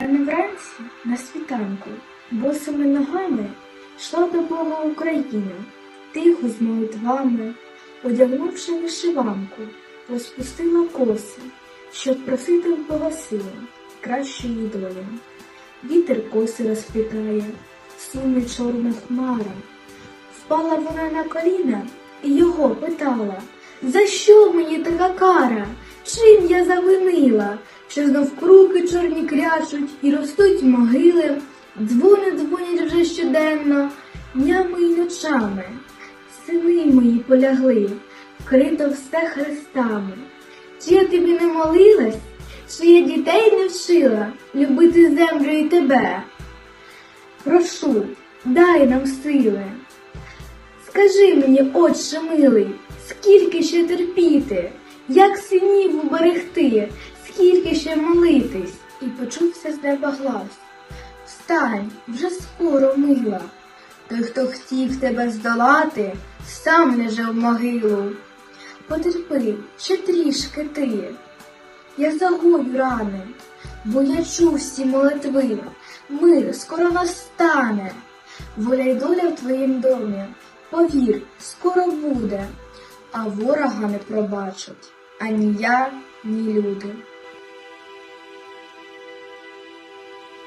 Рано вранці на світанку, босими ногами йшла до Бога Україна, тихо з молитвами, одягнувши вишиванку, розпустила коси, щоб просити в Бога сили кращої долі. Вітер коси розплітає, суне чорна хмара. Впала вона на коліна і його питала, за що мені така кара? Чим я завинила? Що знов круки чорні крячуть і ростуть могили, дзвони дзвонять вже щоденно, днями й ночами. Сини мої полягли, вкрито все хрестами. Чи я тобі не молилась, чи я дітей не вчила любити землю і тебе? Прошу, дай нам сили. Скажи мені, отче милий, скільки ще терпіти, як синів уберегти, скільки ще молитись? І почувся з неба глас. Встань, вже скоро мила. Той, хто хотів тебе здолати, сам ляже в могилу. Потерпи, ще трішки ти. Я загою рани, бо я чув всі молитви. Мир скоро настане. Воля й доля в твоїм домі. Повір, скоро буде, а ворога не пробачать ані я, ні люди.